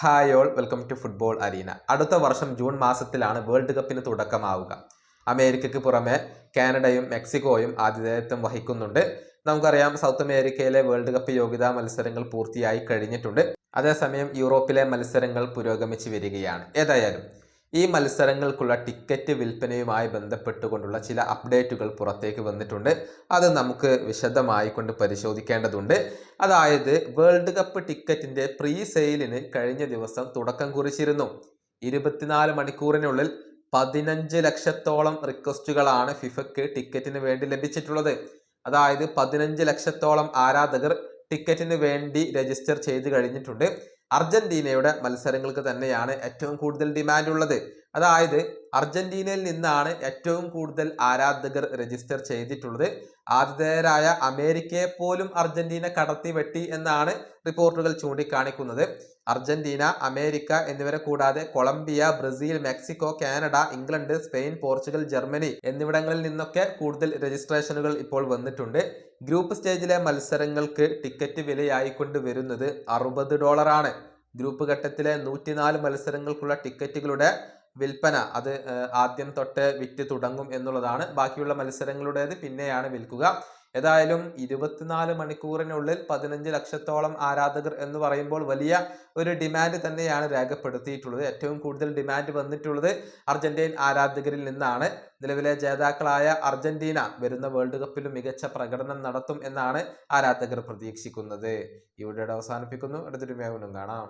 Hi all welcome to football arena അടുത്ത വർഷം June മാസത്തിലാണ് വേൾഡ് കപ്പിന് തുടക്കമാവുക. അമേരിക്കയ്ക്ക് പുറമെ കാനഡയും മെക്സിക്കോയും ആതിഥേയത്വം വഹിക്കുന്നുണ്ട്. നമുക്കറിയാം സൗത്ത് അമേരിക്കയിലെ വേൾഡ് കപ്പ് യോഗ്യതാ മത്സരങ്ങൾ പൂർത്തിയായി കഴിഞ്ഞിട്ടുണ്ട്. അതേസമയം യൂറോപ്പിലെ മത്സരങ്ങൾ പുരോഗമിച്ചു വരികയാണ്. ഏതായാലും ഈ മത്സരങ്ങൾക്കുള്ള ടിക്കറ്റ് വിൽപ്പനയുമായി ബന്ധപ്പെട്ടുകൊണ്ടുള്ള ചില അപ്ഡേറ്റുകൾ പുറത്തേക്ക് വന്നിട്ടുണ്ട്. അത് നമുക്ക് വിശദമായി കൊണ്ട് പരിശോധിക്കേണ്ടതുണ്ട്. അതായത് വേൾഡ് കപ്പ് ടിക്കറ്റിന്റെ പ്രീ സെയിലിന് കഴിഞ്ഞ ദിവസം തുടക്കം കുറിച്ചിരുന്നു. ഇരുപത്തിനാല് മണിക്കൂറിനുള്ളിൽ പതിനഞ്ച് ലക്ഷത്തോളം റിക്വസ്റ്റുകളാണ് ഫിഫയ്ക്ക് ടിക്കറ്റിന് വേണ്ടി ലഭിച്ചിട്ടുള്ളത്. അതായത് പതിനഞ്ച് ലക്ഷത്തോളം ആരാധകർ ടിക്കറ്റിന് വേണ്ടി രജിസ്റ്റർ ചെയ്ത് കഴിഞ്ഞിട്ടുണ്ട്. അർജന്റീനയുടെ മത്സരങ്ങൾക്ക് തന്നെയാണ് ഏറ്റവും കൂടുതൽ ഡിമാൻഡ് ഉള്ളത്. അതായത് അർജന്റീനയിൽ നിന്നാണ് ഏറ്റവും കൂടുതൽ ആരാധകർ രജിസ്റ്റർ ചെയ്തിട്ടുള്ളത്. ആതിഥേയരായ അമേരിക്കയെ പോലും അർജന്റീന കടത്തി വെട്ടി എന്നാണ് റിപ്പോർട്ടുകൾ ചൂണ്ടിക്കാണിക്കുന്നത്. അർജന്റീന അമേരിക്ക എന്നിവരെ കൂടാതെ Colombia Brazil Mexico Canada England Spain Portugal Germany എന്നിവിടങ്ങളിൽ നിന്നൊക്കെ കൂടുതൽ രജിസ്ട്രേഷനുകൾ ഇപ്പോൾ വന്നിട്ടുണ്ട്. ഗ്രൂപ്പ് സ്റ്റേജിലെ മത്സരങ്ങൾക്ക് ടിക്കറ്റ് വിലയായിക്കൊണ്ട് വരുന്നത് അറുപത് ഡോളറാണ്. ഗ്രൂപ്പ് ഘട്ടത്തിലെ നൂറ്റിനാല് മത്സരങ്ങൾക്കുള്ള ടിക്കറ്റുകളുടെ വിൽപ്പന അത് ആദ്യം തൊട്ട് വിറ്റ് തുടങ്ങും എന്നുള്ളതാണ്. ബാക്കിയുള്ള മത്സരങ്ങളുടേത് പിന്നെയാണ് വിൽക്കുക. ഏതായാലും ഇരുപത്തിനാല് മണിക്കൂറിനുള്ളിൽ പതിനഞ്ച് ലക്ഷത്തോളം ആരാധകർ എന്ന് പറയുമ്പോൾ വലിയ ഒരു ഡിമാൻഡ് തന്നെയാണ് രേഖപ്പെടുത്തിയിട്ടുള്ളത്. ഏറ്റവും കൂടുതൽ ഡിമാൻഡ് വന്നിട്ടുള്ളത് അർജന്റീൻ ആരാധകരിൽ നിന്നാണ്. നിലവിലെ ജേതാക്കളായ അർജന്റീന വരുന്ന വേൾഡ് കപ്പിലും മികച്ച പ്രകടനം നടത്തും എന്നാണ് ആരാധകർ പ്രതീക്ഷിക്കുന്നത്. ഇവിടെ അവസാനിപ്പിക്കുന്നു. അടുത്തൊരു മേഖലും കാണാം.